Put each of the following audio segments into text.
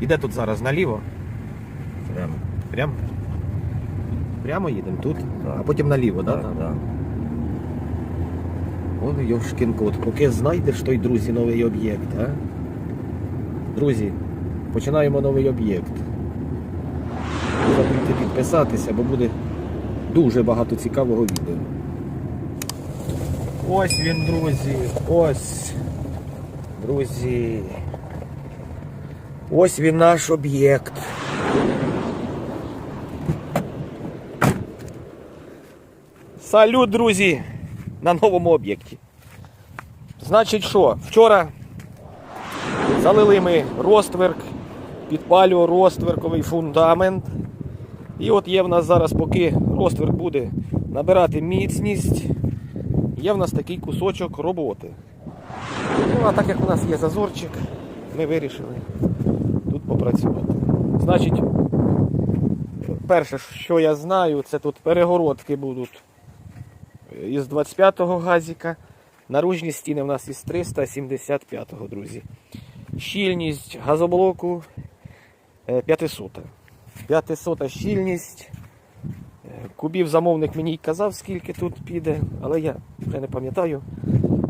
Іде тут зараз наліво. Прямо. Прямо. Прямо їдемо тут, а потім наліво, так? Да, Да. Вон Йошкін кот. Поки знайдеш той, друзі, новий об'єкт, а? Друзі, починаємо новий об'єкт. Не забудьте підписатися, бо буде дуже багато цікавого відео. Ось він, друзі. Ось. Друзі. Ось він наш об'єкт. Салют, друзі! На новому об'єкті. Значить що, вчора залили ми розтверк, підпалював розтверковий фундамент. І от є в нас зараз, поки розтверк буде набирати міцність, є в нас такий кусочок роботи. Ну, а так як у нас є зазорчик, ми вирішили попрацювати. Значить, перше, що я знаю, це тут перегородки будуть із 25-го газіка. Наружні стіни в нас із 375-го, друзі. Щільність газоблоку е, 500. 500 щільність. Е, Кубів замовник мені й казав, скільки тут піде, але я вже не пам'ятаю.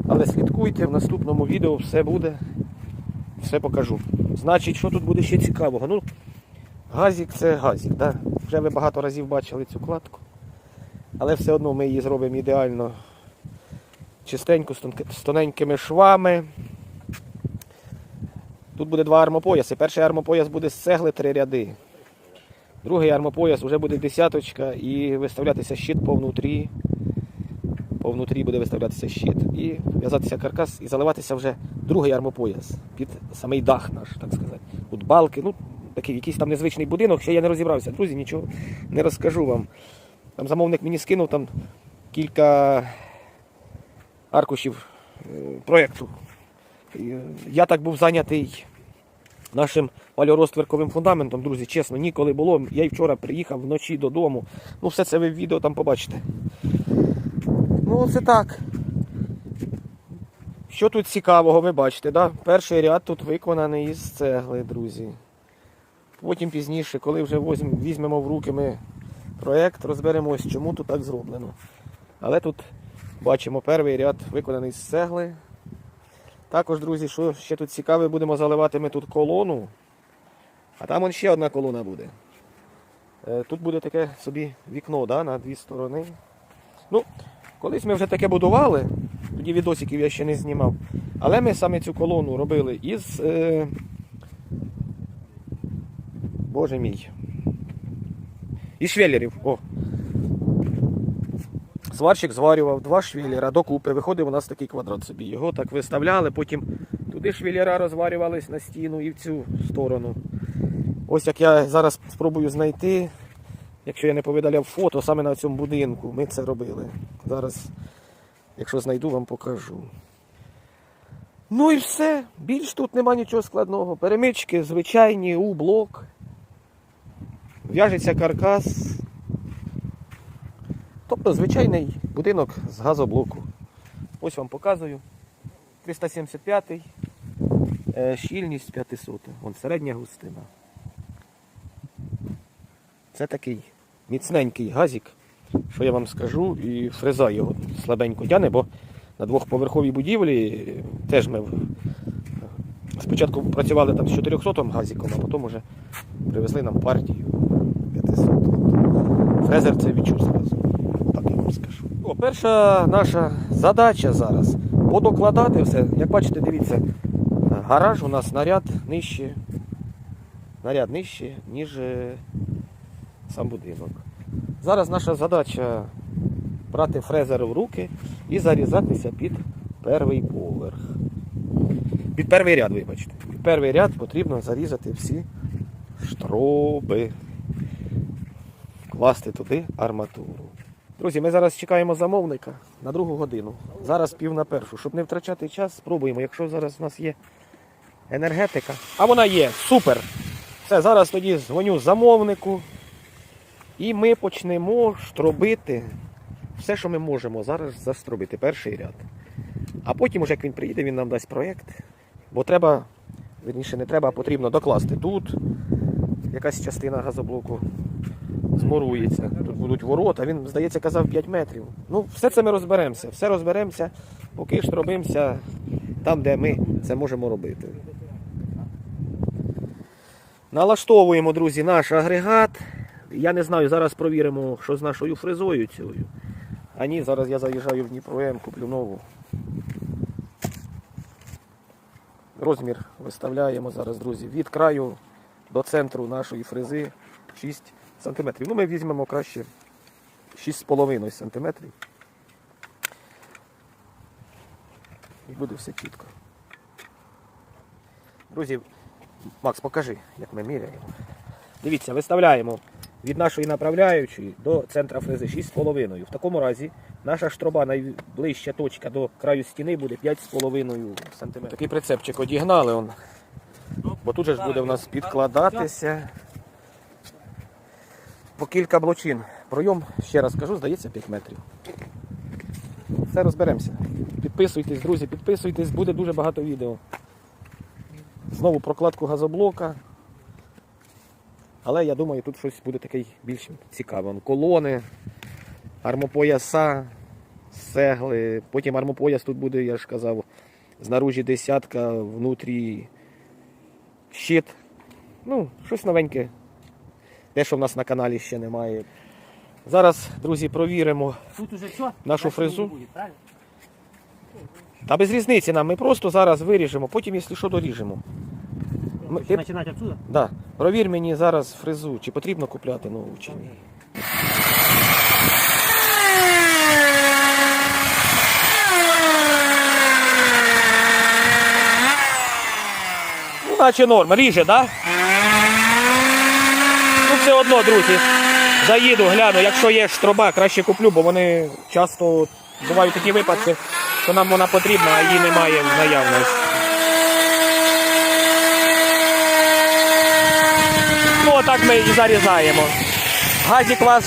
Але слідкуйте, в наступному відео все буде. Все покажу. Значить, що тут буде ще цікавого? Ну, газік це газік. Да? Вже ви багато разів бачили цю кладку. Але все одно ми її зробимо ідеально чистенько, з тоненькими швами. Тут буде два армопояси. Перший армопояс буде з цегли три ряди. Другий армопояс вже буде десяточка і виставлятися щит по внутрі. Буде виставлятися щит. І в'язатися каркас і заливатися вже другий армопояс під самий дах наш, так сказати. Тут балки, ну такий якийсь там незвичний будинок, ще я не розібрався. Друзі, нічого не розкажу вам. Там замовник мені скинув там кілька аркушів е, проєкту. Е, Я так був зайнятий нашим палеоростверковим фундаментом, друзі, чесно, ніколи було. Я й вчора приїхав вночі додому. Ну, все це ви в відео там побачите. Ну, це так. Що тут цікавого, ви бачите, да? перший ряд тут виконаний із цегли, друзі. Потім пізніше, коли вже візьмемо в руки ми проєкт, розберемось, чому тут так зроблено. Але тут бачимо перший ряд виконаний з цегли. Також, друзі, що ще тут цікаве, будемо заливати ми тут колону. А там он ще одна колона буде. Е, Тут буде таке собі вікно да, на дві сторони. Ну, колись ми вже таке будували, тоді відосиків я ще не знімав. Але ми саме цю колону робили із. Е... Боже мій. І швелерів. О. Сварщик зварював два швелера докупи. Виходив у нас такий квадрат собі. Його так виставляли, потім туди швелера розварювались на стіну і в цю сторону. Ось як я зараз спробую знайти, якщо я не повидаляв фото, саме на цьому будинку ми це робили. Зараз, якщо знайду, вам покажу. Ну і все. Більш тут нема нічого складного. Перемички звичайні, у блок. В'яжеться каркас. Тобто звичайний будинок з газоблоку. Ось вам показую. 375 е, щільність 500. Вон середня густина. Це такий міцненький газик, що я вам скажу, і фреза його слабенько тяне, бо на двохповерховій будівлі теж ми спочатку працювали там з 400 газиком, а потім вже привезли нам партію 500. Фрезер це відчув зразу. Так я вам скажу. О, перша наша задача зараз подокладати все. Як бачите, дивіться, гараж у нас наряд нижче. Наряд нижче, ніж е, сам будинок. Зараз наша задача брати фрезер в руки і зарізатися під перший поверх. Під перший ряд, вибачте. Під перший ряд потрібно зарізати всі штроби вкласти туди арматуру. Друзі, ми зараз чекаємо замовника на другу годину. Зараз пів на першу. Щоб не втрачати час, спробуємо. Якщо зараз у нас є енергетика. А вона є, супер! Все, зараз тоді дзвоню замовнику. І ми почнемо штробити все, що ми можемо зараз застробити. Перший ряд. А потім, уже як він приїде, він нам дасть проєкт. Бо треба Вірніше, не треба, а потрібно докласти. Тут якась частина газоблоку змурується. Тут будуть ворота. Він, здається, казав 5 метрів. Ну, все це ми розберемося. Все розберемося, поки ж робимося там, де ми це можемо робити. Налаштовуємо, друзі, наш агрегат. Я не знаю, зараз провіримо, що з нашою фрезою цією. А ні, зараз я заїжджаю в Дніпро М, куплю нову. Розмір виставляємо зараз, друзі, від краю до центру нашої фрези 6 см. Ну, ми візьмемо краще 6,5 см. І буде все чітко. Друзі, Макс, покажи, як ми міряємо. Дивіться, виставляємо від нашої направляючої до центра фрези 6,5. В такому разі наша штроба найближча точка до краю стіни буде 5,5 см. Такий прицепчик одігнали. Он. Бо тут же ж буде в нас підкладатися по кілька блочин. Пройом, ще раз кажу, здається 5 метрів. Все розберемося. Підписуйтесь, друзі, підписуйтесь, буде дуже багато відео. Знову прокладку газоблока. Але я думаю, тут щось буде таке більш цікаве. Колони, армопояса, сегли. Потім армопояс тут буде, я ж казав, знаружі десятка, внутрі щит. Ну, щось новеньке. Те, що в нас на каналі ще немає. Зараз, друзі, провіримо. Тут уже все. Нашу фрезу? Та без різниці нам, ми просто зараз виріжемо, потім, якщо що, доріжемо. Ми- ти- отсюда? Да. Провір мені зараз фрезу, чи потрібно купляти нову чи ні. Ну, наче норм. Ріже, так? Да? Ну, все одно, друзі. Заїду, гляну, якщо є штроба, краще куплю, бо вони часто бувають такі випадки, що нам вона потрібна, а її немає в наявності. Отак ми і зарізаємо. Газік у вас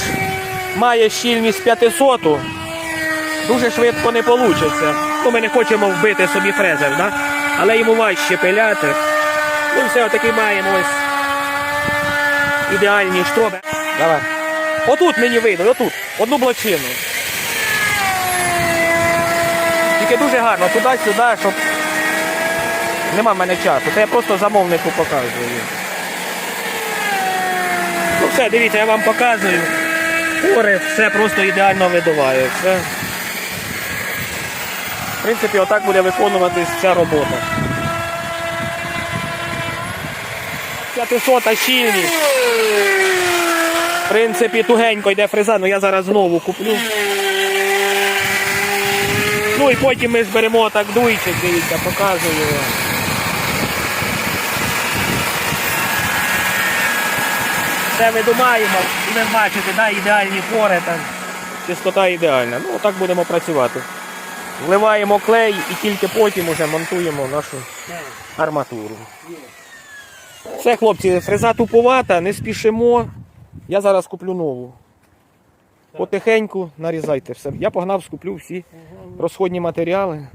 має щільність 500, дуже швидко не вийде. Ну, ми не хочемо вбити собі фрезер, да? але йому важче пиляти. Ну, все, отакі маємо ось ідеальні штроби. Давай. Отут мені вийде, отут, одну блочину. Тільки дуже гарно, туди-сюди, щоб. Нема в мене часу. Це я просто замовнику показую. Ну все, дивіться, я вам показую. Пори, все просто ідеально видуває. Все. В принципі, отак буде виконуватись ця робота. 500 щільність. В принципі, тугенько йде фреза, але я зараз знову куплю. Ну і потім ми ж беремо так дуйчик, дивіться, показую. Все видумаємо, і ви бачите, да, ідеальні пори, там, чистота ідеальна. Ну, отак будемо працювати. Вливаємо клей і тільки потім уже монтуємо нашу арматуру. Все, хлопці, фреза туповата, не спішимо. Я зараз куплю нову. Потихеньку нарізайте все. Я погнав, скуплю всі розходні матеріали.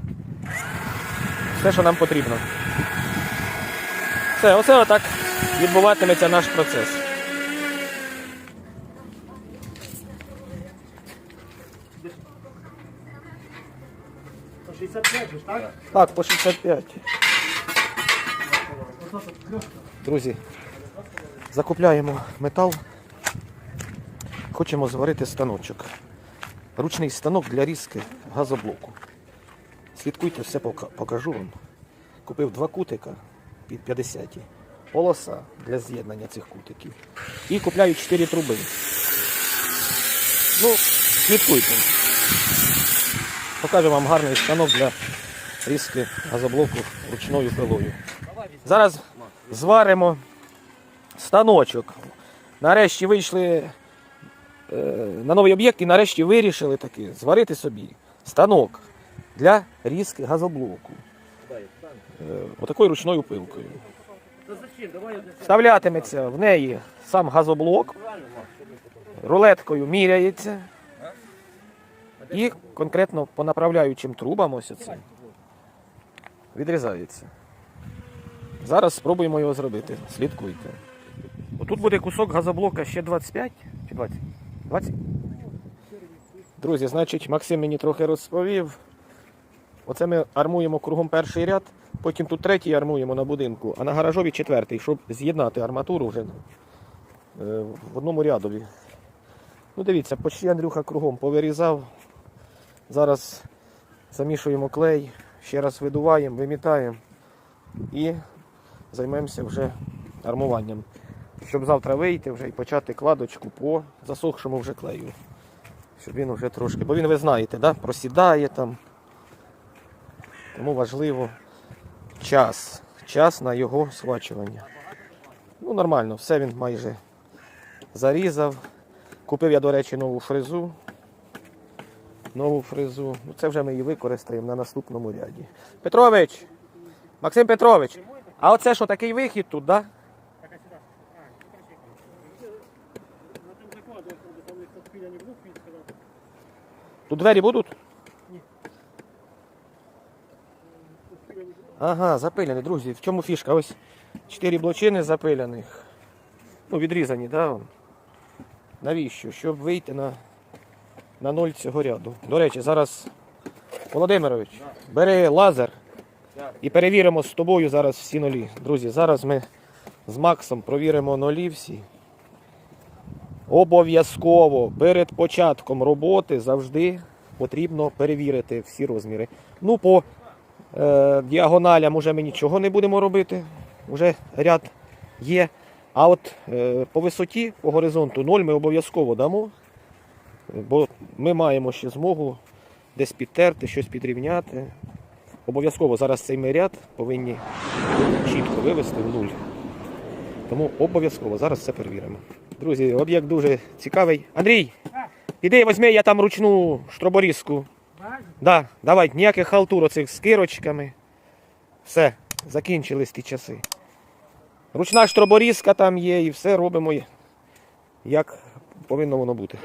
Все, що нам потрібно. Все, оце отак відбуватиметься наш процес. По 65 же, так? По 65. Друзі, закупляємо метал. Хочемо зварити станочок. Ручний станок для різки газоблоку. Слідкуйте, все покажу вам. Купив два кутика під 50. Полоса для з'єднання цих кутиків. І купляю 4 труби. Ну, слідкуйте. Покажу вам гарний станок для різки газоблоку ручною пилою. Зараз зваримо станочок. Нарешті вийшли е, на новий об'єкт і нарешті вирішили таки зварити собі станок для різки газоблоку. Е, Отакою ручною пилкою. Вставлятиметься в неї сам газоблок, рулеткою міряється. І конкретно по направляючим трубам ось оцим відрізається. Зараз спробуємо його зробити. Слідкуйте. Отут буде кусок газоблока ще 25 чи 20? 20? Друзі, значить, Максим мені трохи розповів. Оце ми армуємо кругом перший ряд, потім тут третій армуємо на будинку, а на гаражові четвертий, щоб з'єднати арматуру вже е, в одному рядові. Ну дивіться, почти Андрюха кругом повирізав. Зараз замішуємо клей, ще раз видуваємо, вимітаємо і займемося вже армуванням. Щоб завтра вийти вже і почати кладочку по засохшому вже клею. Щоб він вже трошки. Бо він, ви знаєте, да? просідає там. Тому важливо час. Час на його свачування. Ну, нормально, все він майже зарізав. Купив я, до речі, нову фрезу. Нову фрезу. Ну, це вже ми її використаємо на наступному ряді. Петрович! Максим Петрович! А оце що, такий вихід тут, так? Да? Так. Тут двері будуть? Ні. Ага, запиляні, друзі. В чому фішка? Ось чотири блочини запиляних. Ну, відрізані, да? Навіщо? Щоб вийти на, на ноль цього ряду. До речі, зараз Володимирович, бери лазер і перевіримо з тобою зараз всі нолі. Друзі, зараз ми з Максом провіримо нолі всі. Обов'язково перед початком роботи завжди потрібно перевірити всі розміри. Ну, по е, діагоналям уже ми нічого не будемо робити. Уже ряд є. А от е, по висоті, по горизонту 0 ми обов'язково дамо. Бо ми маємо ще змогу десь підтерти, щось підрівняти. Обов'язково зараз цей ми ряд повинні чітко вивести в нуль. Тому обов'язково зараз все перевіримо. Друзі, об'єкт дуже цікавий. Андрій, іди візьми, я там ручну штроборізку. Да, давай, ніяких халтур оцих з кирочками. Все, закінчились ті часи. Ручна штроборізка там є і все робимо, як повинно воно бути.